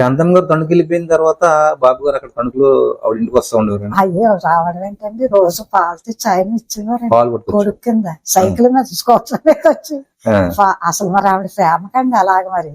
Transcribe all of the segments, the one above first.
కాంతం గారు తణుకు వెళ్ళిపోయిన తర్వాత బాబు గారు అక్కడ తణుకులో ఆవిడ ఇంటికి వస్తా ఉండేవారు అయ్యో రావడం ఏంటండి? రోజు పాలు తెచ్చి ఆయన పట్టుకొచ్చి. కొడుకు కింద. సైకిల్ మీద మీద వచ్చి. అసలు మరి ఆవిడ ప్రేమకండి అలాగ మరి.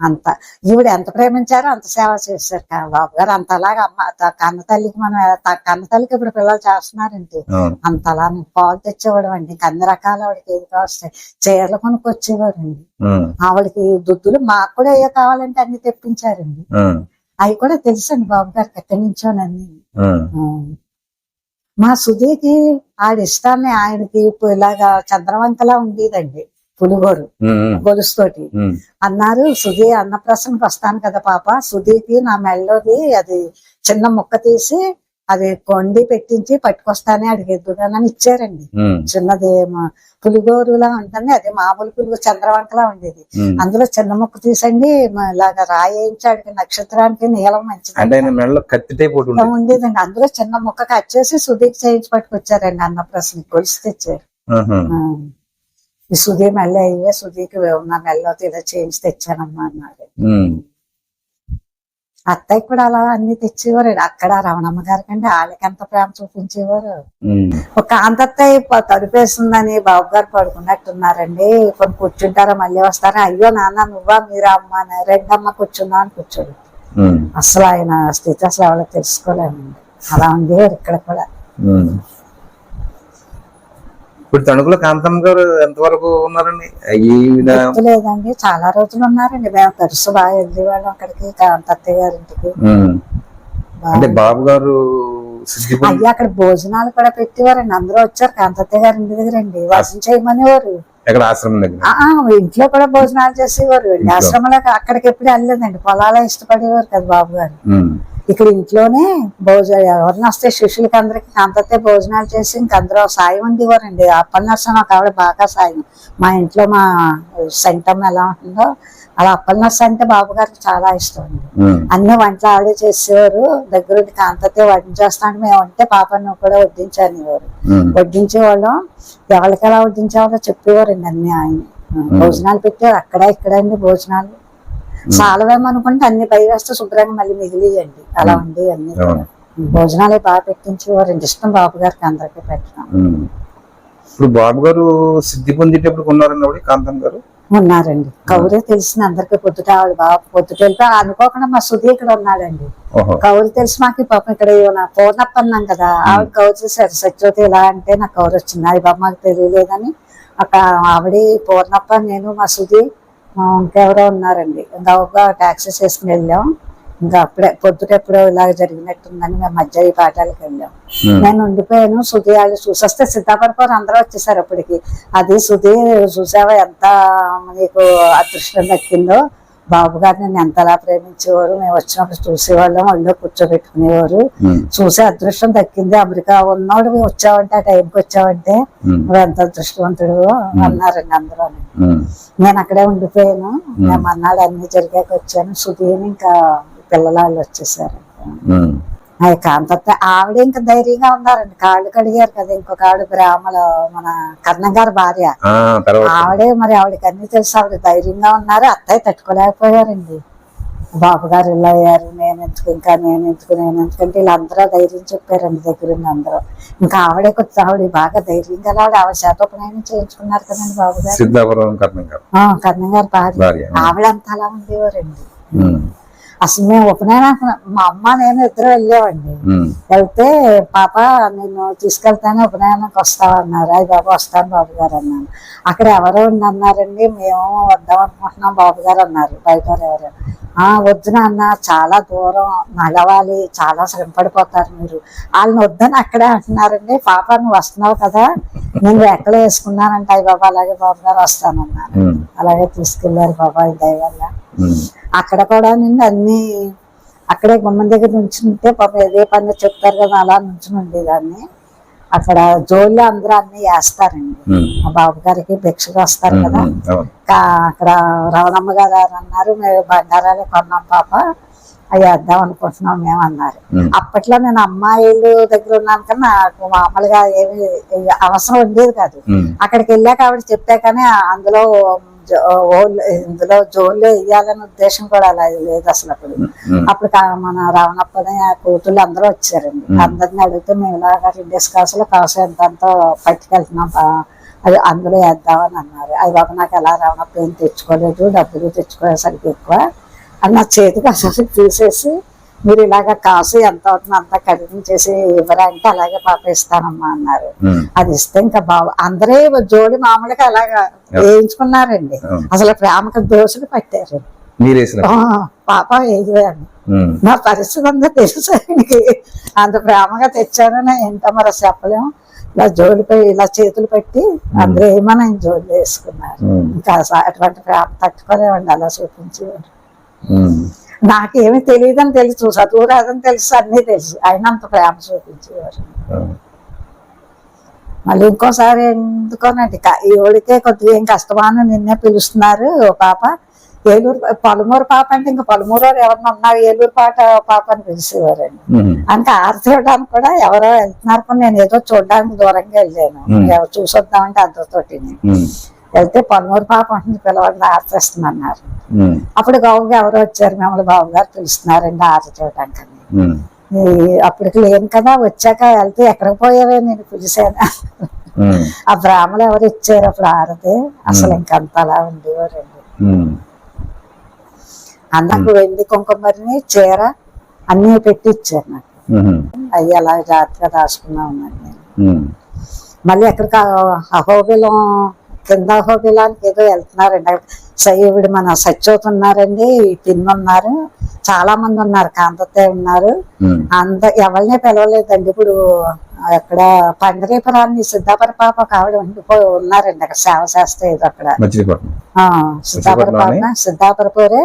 అంత. ఈవిడ ఎంత ప్రేమించారో అంత సేవ చేశారు బాబు గారు. అంత అలాగా అమ్మ కన్న తల్లికి మనం కన్న తల్లికి ఇప్పుడు పిల్లలు చేస్తున్నారండి. అవును. అంత అలా పాలు తెచ్చేవాడు అండి. అన్ని రకాల ఆవిడకి ఏది కావస్తాయి చీరలు కొనుక్కొచ్చేవారండి. ఆవిడకి దుద్దులు మాకు కూడా ఏ కావాలంటే అన్ని తెప్పించారండి. అవి కూడా తెలుసండి బాబు గారికి ఎక్కడి నుంచోనని. మా సుధీకి ఆడ ఇష్టాన్ని ఆయనకి ఇప్పుడు ఇలాగా చంద్రవంకలా ఉండేదండి. పులిగోరు గొలుసుతోటి. అన్నారు సుధీ అన్నప్రసన్నకి వస్తాను కదా పాప. సుధీకి నా మెళ్ళోది అది చిన్న ముక్క తీసి అది కొండి పెట్టించి పట్టుకొస్తానే అడిగేద్దుగానని ఇచ్చారండి. చిన్నది పులిగోరులా ఉంటుంది అది మామూలు పులిగో చంద్రవంకలా ఉండేది. అందులో చిన్న ముక్క తీసండి ఇలాగా రాయించి అడిగి నక్షత్రానికి నీలం మంచిది. ఉండేదండి. అందులో చిన్న ముక్క కట్ చేసి సుధీకి చేయించి పట్టుకొచ్చారండి అన్నప్రసన్న గొలుసు తెచ్చారు. ఈ సుధీ మెల్ల అయ్యే సుధీకి ఉన్న మెల్లో ఇలా చేయించి తెచ్చానమ్మా అన్నారు ఉమ్, అత్తయ్య కూడా అలా అన్ని తెచ్చేవారు. అక్కడ రమణమ్మ గారి కంటే వాళ్ళకి ఎంత ప్రేమ చూపించేవారు? ఒక కాంతత్తయ్య ప- తడిపేస్తుందని బాబు గారు పడుకున్నట్టున్నారండి. కొన్ని కూర్చుంటారా మళ్ళీ వస్తారా? అయ్యో నాన్న నువ్వా మీరా అమ్మ? రెండమ్మ కూర్చుందా అని కూర్చోడు. అసలు ఆయన స్థితి అసలు ఎవరికి తెలుసుకోలేమండి. అలా ఉండేవారు ఇక్కడ కూడా. ఇప్పుడు తణుకులో కాంతం గారు ఎంతవరకు ఉన్నారండి? లేదండి చాలా రోజులు ఉన్నారండి. మేము తరచు బాగా వెళ్ళేవాళ్ళం అక్కడికి కాంతత్తయ్య గారింటికి ఉమ్, బాగా అంటే బాబు గారు అయ్యి అక్కడ భోజనాలు కూడా పెట్టేవారండి. అందరూ వచ్చారు. కాంతత్తయ్య గారి ఇంటి దగ్గర అండి. వర్షం చేయమనేవారు. ఎక్కడ ఆశ్రమం దగ్గర? ఆ, ఆ, ఇంట్లో కూడా భోజనాలు చేసేవారు. ఆశ్రమంలో అక్కడికి ఎప్పుడు వెళ్ళలేదండి. పొలాలే ఇష్టపడేవారు కదా బాబు గారు. ఇక్కడ ఇంట్లోనే భోజనం ఎవరిని వస్తే శిష్యులకి అందరికి అంతతే భోజనాలు చేసి ఇంక అందరూ సాయం ఉండేవారండి అప్పలనర్సం ఒక ఆవిడ బాగా సాయం. మా ఇంట్లో మా సెంటమ్ ఎలా ఉంటుందో అలా అప్పలనర్సం అంటే బాబు గారికి చాలా ఇష్టం అండి. అన్ని వంటలు ఆవిడే చేసేవారు. దగ్గరుండి కాంతతే వడ్డించేస్తాను మేము అంటే పాపను కూడా వడ్డించనివారు వడ్డించేవాళ్ళం. ఎవరికి ఎలా వడ్డించేవాళ్ళో చెప్పేవారండి అన్ని ఆయన. భోజనాలు పెట్టారు అక్కడ ఇక్కడ అండి భోజనాలు. చాలవేమనుకుంటే అన్ని పై వేస్తే శుభ్రంగా మళ్ళీ మిగిలియండి. అలా ఉంది అన్ని. భోజనాలే బాగా పెట్టించేవారండి ఇష్టం బాబు గారికి అందరికీ పెట్టడం. ఇప్పుడు బాబు గారు సిద్ధి పొందేటప్పుడు ఉన్నారండి కాంతం గారు? ఉన్నారండి. కౌరే తెలిసిన అందరికీ పొద్దుట ఆవిడ బాగా పొద్దుట వెళ్తే అనుకోకుండా మా సుధీ ఇక్కడ ఉన్నాడండి. కౌరు తెలిసి మాకు పాపం ఇక్కడ పూర్ణప్ప అన్నాం కదా. ఆవిడ కౌరు చూసారు సత్యవతి ఇలా అంటే నాకు కౌరు వచ్చింది. అది బాబు మాకు తెలియలేదని అక్కడ ఆవిడ పూర్ణప్ప నేను మా సుధి ఇంకెవరో ఉన్నారండి. గౌగా ట్యాక్సీ చేసుకుని వెళ్ళాం. ఇంకా అప్పుడే పొద్దుట ఎప్పుడో ఇలాగ జరిగినట్టుందని మేము మధ్య ఈ పాఠాలకు వెళ్ళాం. నేను ఉండిపోయాను. సుధి వాళ్ళు చూసొస్తే సిద్ధాపడిపోరు అందరూ వచ్చేసారు అప్పటికి. అది సుధి చూసావా ఎంత నీకు అదృష్టం దక్కిందో బాబు గారు నేను ఎంతలా ప్రేమించేవారు? మేము వచ్చినప్పుడు చూసేవాళ్ళం వాళ్ళు కూర్చోబెట్టుకునేవారు. చూసే అదృష్టం దక్కింది. అమెరికా ఉన్నోడు మేము వచ్చావంటే ఆ టైంకి వచ్చావంటే నువ్వు ఎంత అదృష్టవంతుడు? అన్నారండి అందరూ. నేను అక్కడే ఉండిపోయాను. మేము అన్నాడు అన్ని జరిగాక వచ్చాను. సుధీని ఇంకా పిల్లల వాళ్ళు వచ్చేసారు అది కాంతత్త ఆవిడ ఇంకా ధైర్యంగా ఉన్నారండి. కాళ్ళు కడిగారు కదా ఇంకొక ఆవిడ బ్రాహ్మణ మన కర్ణం గారి భార్య ఆవిడే మరి ఆవిడకి అన్ని తెలుసు. ఆవిడ ధైర్యంగా ఉన్నారు. అత్తయ్య తట్టుకోలేకపోయారండి. బాబు గారు ఇలా అయ్యారు నేను ఎందుకు ఇంకా నేను ఎందుకు నేను ఎందుకంటే వీళ్ళందరూ ధైర్యం చెప్పారండి దగ్గరుండి అందరూ. ఇంకా ఆవిడే కొంచెం ఆవిడ బాగా ధైర్యంగా ఆవిడ ఆవిడ శాతోపనయనం చేయించుకున్నారు కదండి బాబు గారు. కర్ణం గారు భార్య. ఆవిడ అంతా అలా ఉండేవారండి. అసలు మేము ఉపనయనం మా అమ్మ నేను ఇద్దరు వెళ్ళామండి. వెళ్తే పాప నేను తీసుకెళ్తాను ఉపనయనానికి వస్తావా అన్నారు. అయ్యి బాబు వస్తాను బాబు గారు అన్నాను. అక్కడ ఎవరో ఉండి అన్నారండి. మేము వద్దాం అనుకుంటున్నాం బాబు గారు అన్నారు. బయట వారు ఎవరు? ఆ వద్దు నాన్న చాలా దూరం. నడవాలి. చాలా శ్రమ పడిపోతారు మీరు. వాళ్ళని వద్దని అక్కడే అంటున్నారండి. పాప నువ్వు వస్తున్నావు కదా. నేను ఎక్కడ వేసుకున్నానంటే అయ్యి బాబా అలాగే బాబు గారు వస్తానన్నాను ఉమ్, అలాగే తీసుకెళ్ళారు బాబా దయ వల్ల అక్కడ కూడా నిండి అన్ని అక్కడే గుమ్మం దగ్గర నుంచుంటే పాపం ఏదే పని చెప్తారు కదా అలా నుంచుని ఉండేదాన్ని. అక్కడ జోళ్ళు అందరూ అన్ని వేస్తారండి. మా బాబు గారికి భిక్షకు వస్తారు కదా. అక్కడ రవణమ్మ గారు అన్నారు మేము బంగారాలు కొన్నాం పాప అవి వేద్దాం అనుకుంటున్నాం మేము అన్నారు. అప్పట్లో నేను అమ్మాయిలు దగ్గర ఉన్నాను కానీ నాకు మామూలుగా ఏమి అవసరం ఉండేది కాదు. అక్కడికి వెళ్ళాక ఆవిడ చెప్పా కానీ అందులో ఇందులో జోల్లో వేయాలనే ఉద్దేశం కూడా అలా లేదు అసలు అప్పుడు. అప్పుడు మన రావణప్పని ఆ కూతుళ్ళు అందరూ వచ్చారండి. అందరిని అడిగితే మేము ఇలాగ రెండేసి కాసులు కాసు ఎంత అంతా పట్టుకెళ్తున్నాం అది అందులో వేద్దామని అన్నారు. అది బాబు నాకు ఎలా రావణప్ప ఏం తెచ్చుకోలేదు డబ్బులు తెచ్చుకోలేసరికి ఎక్కువ అది నా చేతికి అసలు తీసేసి మీరు ఇలాగ కాసు ఎంత అవుతుంది అంతా కడిగించేసి ఇవ్వరంటే అలాగే పాప ఇస్తానమ్మా అన్నారు అది ఇస్తే ఇంకా బాబు అందరే జోడి మామూలుగా అలాగా వేయించుకున్నారండి. అసలు ప్రేమకు దోషులు పట్టారు. పాప వేయలేదు. నా పరిస్థితి అంతా తెలుసు. ఆయనకి అంత ప్రేమగా తెచ్చానని ఏంటో మరి చెప్పలేము ఇలా జోలిపై ఇలా చేతులు పెట్టి అందరూ ఏమని జోలు వేసుకున్నారు. ఇంకా అటువంటి ప్రేమ తట్టుకోలేమండి. అలా చూపించేవారు. ఉమ్, నాకేమీ తెలియదని తెలుసు చదువు రాదని తెలుసు అన్నీ తెలుసు. ఆయన అంత ప్రేమ చూపించేవారు. ఉమ్, మళ్ళీ ఇంకోసారి ఎందుకోనండి ఈవిడికే కొద్దిగా ఏం కష్టమాను నిన్నే పిలుస్తున్నారు ఓ పాప. ఏలూరు పలుమూరు పాప అంటే ఇంకా పలుమూరు వారు ఎవరన్నా ఉన్నారు ఏలూరు పాట పాప అని పిలిచేవారండి. ఉమ్, అంటే ఆరు చూడడానికి కూడా ఎవరో వెళ్తున్నారు నేను ఏదో చూడడానికి దూరంగా వెళ్ళాను. Hmm. ఎవరు చూసొద్దామంటే అందరితోటి వెళ్తే పలుమూరు పాప ఉంటుంది పిల్లవాడిని ఆర్తిస్తున్నారు ఉమ్, అప్పుడు గౌగా ఎవరో వచ్చారు మిమ్మల్ని బాబు గారు పిలుస్తున్నారండి ఆరు చూడడానికి ఉమ్, అప్పటికి లేను కదా వచ్చాక వెళ్తే ఎక్కడికి పోయావే నేను పిలిచాను. ఆ బ్రాహ్మలు ఎవరు ఇచ్చారు అప్పుడు ఆరది? అసలు ఇంకంత అలా ఉండేవారండి. అన్నకు వెండి కుంకుమరిని చీర అన్నీ పెట్టి ఇచ్చారు నాకు అవి అలా జాగ్రత్తగా దాచుకున్నా ఉన్నాను నేను. మళ్ళీ ఎక్కడికి అహోబిలం కింద అహోబిలానికి ఏదో వెళ్తున్నారండి. సయ్యవిడి మన సత్యోత్ ఉన్నారండి పిన్ ఉన్నారు చాలా మంది ఉన్నారు. కాంతతే ఉన్నారు. అంత ఎవరిని పిలవలేదండి. ఇప్పుడు అక్కడ పండరీపురాన్ని సిద్ధాపుర పాప ఒక ఆవిడ ఉండిపోయి ఉన్నారండి. అక్కడ సేవ చేస్తే ఇది అక్కడ. సిద్ధాపుర పాప సిద్ధాపురపురే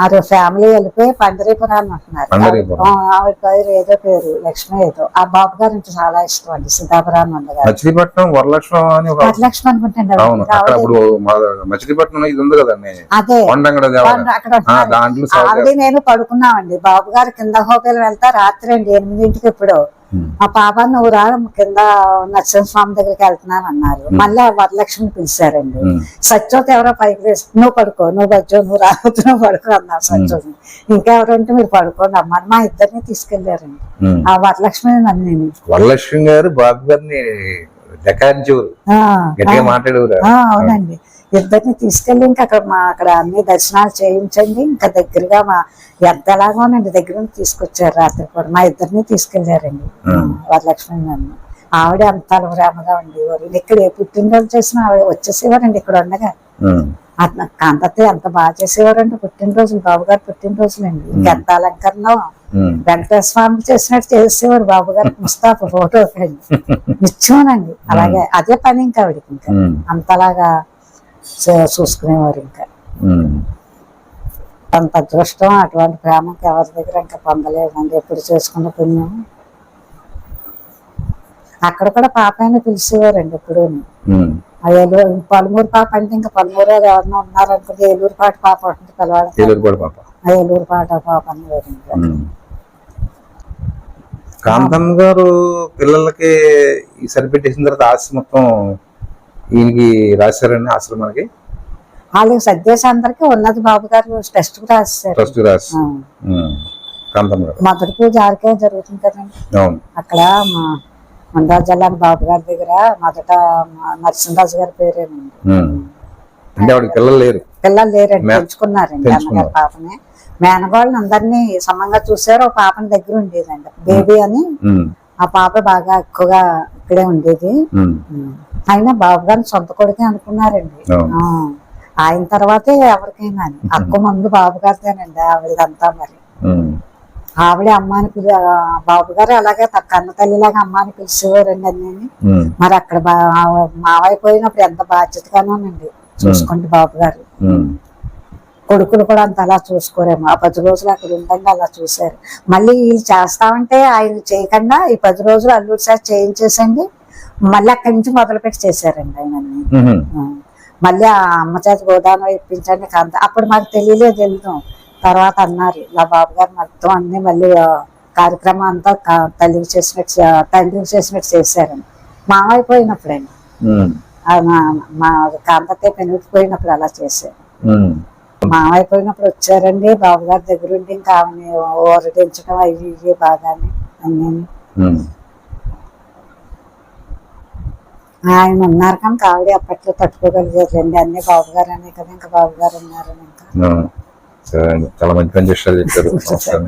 ఆరు ఫ్యామిలీ వెళ్ళిపోయి పండరీపురాన్ని ఉంటున్నారు పండరీపురం. ఆ, ఆవిడ పేరు ఏదో పేరు లక్ష్మి ఏదో. ఆ బాబు గారు అంటే చాలా ఇష్టం అండి ఉండగా మచిలీపట్నం వరలక్ష్మం అని వరలక్ష్మి అనుకుంటాను మచిలీపట్నం ఇది ఉంది కదండి అదే. ఆవిడ నేను పడుకున్నామండి. బాబు గారు కింద హోటల్ వెళ్తా రాత్రి అండి ఎనిమిదింటికి ఇప్పుడు. మా పాప నువ్వు రా కింద నరసింహస్వామి దగ్గరికి వెళ్తున్నాను అన్నారు. మళ్ళీ ఆ వరలక్ష్మి పిలిచారండి సత్యోత్ ఎవరో పైకి నువ్వు పడుకో నువ్వు బజ్జో నువ్వు రావద్దు నువ్వు పడుకో అన్నారు సత్యోత్ ఇంకెవరంటే మీరు పడుకోండి అమ్మ. మా ఇద్దరిని తీసుకెళ్ళారండి. ఆ వరలక్ష్మి నన్ను వరలక్ష్మి గారు బాబు గారిని ఆ, గట్టిగా మాట్లాడేవారు? ఆ, అవునండి. ఇద్దరిని తీసుకెళ్ళి ఇంకా అక్కడ మా అక్కడ అన్ని దర్శనాలు చేయించండి. ఇంకా దగ్గరగా మా ఎంత ఎలాగోనండి దగ్గర తీసుకొచ్చారు రాత్రి కూడా మా ఇద్దరిని తీసుకెళ్ళారండి. వరలక్ష్మి నన్ను. ఆవిడ అంత ప్రేమగా ఉండేవారు. ఇక్కడ ఏ పుట్టినరోజు చేసినా ఆవిడ వచ్చేసేవారండి ఇక్కడ ఉండగా. అతను కాంతతే ఎంత బాగా చేసేవారంటే పుట్టినరోజులు బాబు గారు పుట్టినరోజులండి ఇంకెంత అలంకరణ వెంకటేశ్వర స్వామి చేసినట్టు చేసేవారు బాబు గారు ముస్తాఫా ఫోటో నిత్యమనండి. అలాగే అదే పని ఇంకా ఆవిడకి ఇంకా. అంతలాగా చూసుకునేవారు ఇంకా. అంత అదృష్టం అటువంటి ప్రేమకి ఎవరి దగ్గర ఇంకా పొందలేదండి. ఎప్పుడు చేసుకున్న పుణ్యం. అక్కడ కూడా పాప అయినా పిలిచేవారండి ఎప్పుడు ఏలూరు పలుమూరు పాప అంటే ఇంకా పలుమూరు వారు ఎవరన్నా ఉన్నారనుకుంటే ఏలూరు పాట పాప ఉంటుంది ఏలూరు కూడా పాప. ఏలూరు పాట పాప ఉమ్. కాంతమ్మ గారు పిల్లలకి ఈ సరిపెట్టేసిన తర్వాత ఆస్తి మొత్తం ఈయనకి రాశారండి ఆశ్రమానికి? వాళ్ళకి సర్దేశ అందరికీ ఉన్నది బాబు గారు టెస్ట్ రాశారు. ట్రస్ట్. ఉమ్, కాంతమ్మ గారు. మొదటి పూజ ఆరికే జరుగుతుంది కదండి. అవును. అక్కడ మా మందార్ జిల్లాని బాబు గారి దగ్గర మొదట నరసింహరాజు గారి పేరేనండి. అంటే పిల్లలు లేరు. పిల్లలు లేరండి పెంచుకున్నారండి. అన్నగారి పాపని. మేనగోళ్ళని అందరినీ సమంగా చూసారు ఒక పాపని దగ్గర ఉండేదండి. బేబీ అని ఆ పాప బాగా ఎక్కువగా ఇక్కడే ఉండేది. అయినా బాబు గారిని సొంత కొడుకే అనుకున్నారండి. ఆ, ఆయన తర్వాతే ఎవరికైనా అక్క ముందు బాబు గారిదేనండి ఆవిడదంతా మరి. ఆవిడే అమ్మాని బాబు గారు అలాగే కన్న తల్లిలాగా అమ్మాని పిలిచేవారండి అన్నీ మరి అక్కడ మావయ్య పోయినప్పుడు ఎంత బాధ్యతగానోనండి చూసుకోండి బాబు గారు. కొడుకులు కూడా అంత అలా చూసుకోరేమో. ఆ పది రోజులు అక్కడ ఉండండి అలా చూశారు. మళ్ళీ వీళ్ళు చేస్తామంటే ఆయన చేయకుండా ఈ పది రోజులు అల్లూరు సార్ చేయించేసండి. మళ్ళీ అక్కడి నుంచి మొదలుపెట్టి చేశారండి ఆయన. మళ్ళీ ఆ అమ్మ చేత గోదానం ఇప్పించండి అప్పుడు మాకు తెలియలేదు వెళ్తాం తర్వాత అన్నారు ఇలా బాబు గారు మొత్తం అన్ని మళ్ళీ కార్యక్రమం అంతా తల్లికి చేసినట్టు తండ్రికి చేసినట్టు చేశారండి. మావయ్య పోయినప్పుడండి. మా- కాంతతే పెనిపోయినప్పుడు అలా చేశారు. మామయ్య పోయినప్పుడు వచ్చారండి బాబు గారి దగ్గర ఉండి ఇంకా ఆమెని ఊరటించడం అవి ఇవి బాగానే అన్నీ. ఆయన ఉన్నారు కనుక ఆవిడ అప్పట్లో తట్టుకోగలిగారు రండి అన్ని బాబు గారు అనే కదా ఇంకా బాబు గారు ఉన్నారని ఇంకా. అండి చాలా మంచి మంచి విషయాలు చెప్పారు నమస్కారం